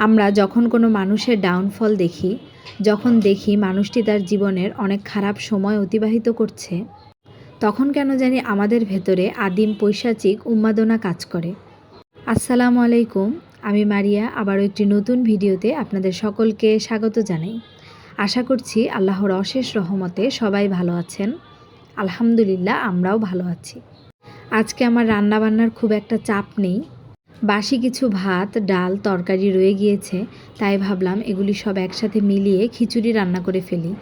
আমরা যখন কোনো মানুষের ডাউনফল দেখি, যখন দেখি মানুষটি তার জীবনের অনেক খারাপ সময় অতিবাহিত করছে, তখন কেন জানি আমাদের ভেতরে আদিম পৈশাচিক উন্মাদনা কাজ করে। আসসালামু আলাইকুম, আমি মারিয়া, আবারও একটি নতুন ভিডিওতে আপনাদের সকলকে স্বাগত জানাই। আশা করছি আল্লাহর অশেষ রহমতে সবাই ভালো আছেন। আলহামদুলিল্লাহ, আমরাও ভালো আছি। আজকে আমার রান্নাবান্নার খুব একটা চাপ নেই। বাসি কিছু ভাত, ডাল, তরকারি রয়ে গিয়েছে, তাই ভাবলাম এগুলি সব একসাথে মিলিয়ে খিচুড়ি রান্না করে ফেলি।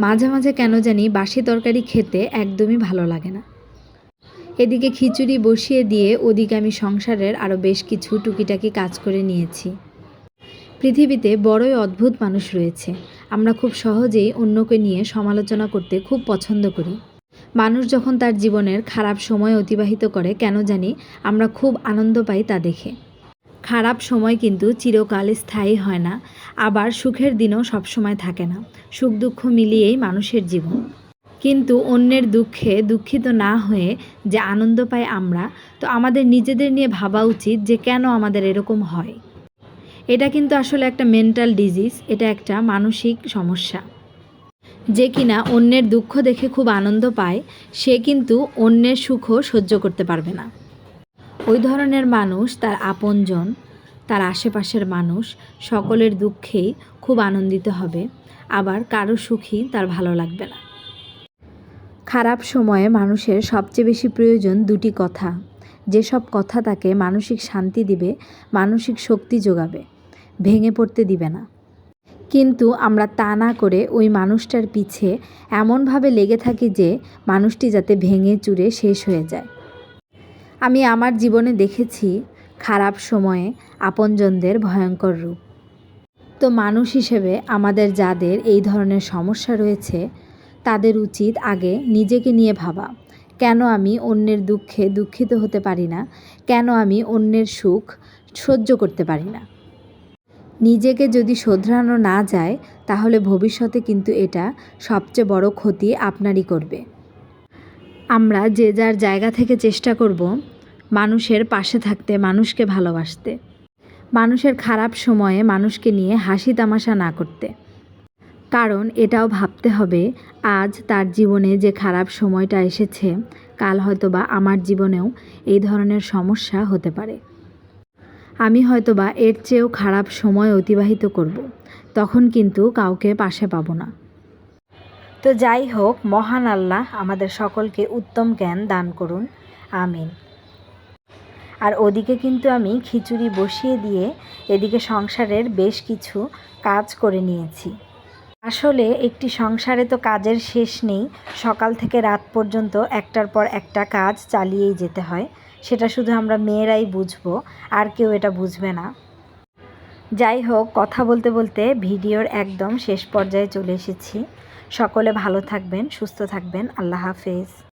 মাঝে মাঝে কেন জানি বাসি তরকারি খেতে একদমই ভালো লাগে না। এদিকে খিচুড়ি বসিয়ে দিয়ে ওদিকে আমি সংসারের আরও বেশ কিছু টুকিটাকি কাজ করে নিয়েছি। পৃথিবীতে বড়ই অদ্ভুত মানুষ রয়েছে। আমরা খুব সহজেই অন্যকে নিয়ে সমালোচনা করতে খুব পছন্দ করি। মানুষ যখন তার জীবনের খারাপ সময় অতিবাহিত করে, কেন জানি আমরা খুব আনন্দ পাই তা দেখে। খারাপ সময় কিন্তু চিরকাল স্থায়ী হয় না, আবার সুখের দিনও সবসময় থাকে না। সুখ দুঃখ মিলিয়েই মানুষের জীবন। কিন্তু অন্যের দুঃখে দুঃখিত না হয়ে যে আনন্দ পাই আমরা, তো আমাদের নিজেদের নিয়ে ভাবা উচিত যে কেন আমাদের এরকম হয়। এটা কিন্তু আসলে একটা মেন্টাল ডিজিজ এটা একটা মানসিক সমস্যা। যে কিনা অন্যের দুঃখ দেখে খুব আনন্দ পায়, সে কিন্তু অন্যের সুখও সহ্য করতে পারবে না। ওই ধরনের মানুষ তার আপনজন, তার আশেপাশের মানুষ সকলের দুঃখেই খুব আনন্দিত হবে, আবার কারও সুখী তার ভালো লাগবে না। খারাপ সময়ে মানুষের সবচেয়ে বেশি প্রয়োজন দুটি কথা। যেসব কথা তাকে মানসিক শান্তি দিবে, মানসিক শক্তি যোগাবে, ভেঙে পড়তে দিবে না। কিন্তু আমরা তা না করে ওই মানুষটার পিছে এমনভাবে লেগে থাকি যে মানুষটি যাতে ভেঙে চুরে শেষ হয়ে যায়। আমি আমার জীবনে দেখেছি খারাপ সময়ে আপনজনদের ভয়ঙ্কর রূপ। তো মানুষ হিসেবে আমাদের যাদের এই ধরনের সমস্যা রয়েছে, তাদের উচিত আগে নিজেকে নিয়ে ভাবা। কেন আমি অন্যের দুঃখে দুঃখিত হতে পারি না? কেন আমি অন্যের সুখ সহ্য করতে পারি না? নিজেকে যদি শোধরানো না যায়, তাহলে ভবিষ্যতে কিন্তু এটা সবচেয়ে বড় ক্ষতি আপনারই করবে। আমরা যে যার জায়গা থেকে চেষ্টা করব, মানুষের পাশে থাকতে, মানুষকে ভালোবাসতে। মানুষের খারাপ সময়ে মানুষকে নিয়ে হাসি তামাশা না করতে। কারণ এটাও ভাবতে হবে, আজ তার জীবনে যে খারাপ সময়টা এসেছে, কাল হয়তোবা আমার জীবনেও এই ধরনের সমস্যা হতে পারে। আমি হয়তোবা এর চেয়েও খারাপ সময় অতিবাহিত করব। তখন কিন্তু কাউকে পাশে পাবো না। তো যাই হোক, মহান আল্লাহ আমাদের সকলকে উত্তম জ্ঞান দান করুন। আমিন। আর ওদিকে কিন্তু আমি খিচুড়ি বসিয়ে দিয়ে এদিকে সংসারের বেশ কিছু কাজ করে নিয়েছি। আসলে একটি সংসারে তো কাজের শেষ নেই, সকাল থেকে রাত পর্যন্ত একটার পর একটা কাজ চালিয়েই যেতে হয়। সেটা শুধু আমরা মেয়েরাই বুঝব, আর কেউ এটা বুঝবে না। যাই হোক, কথা বলতে বলতে ভিডিওর একদম শেষ পর্যায়ে চলে এসেছি। সকলে ভালো থাকবেন, সুস্থ থাকবেন। আল্লাহ হাফেজ।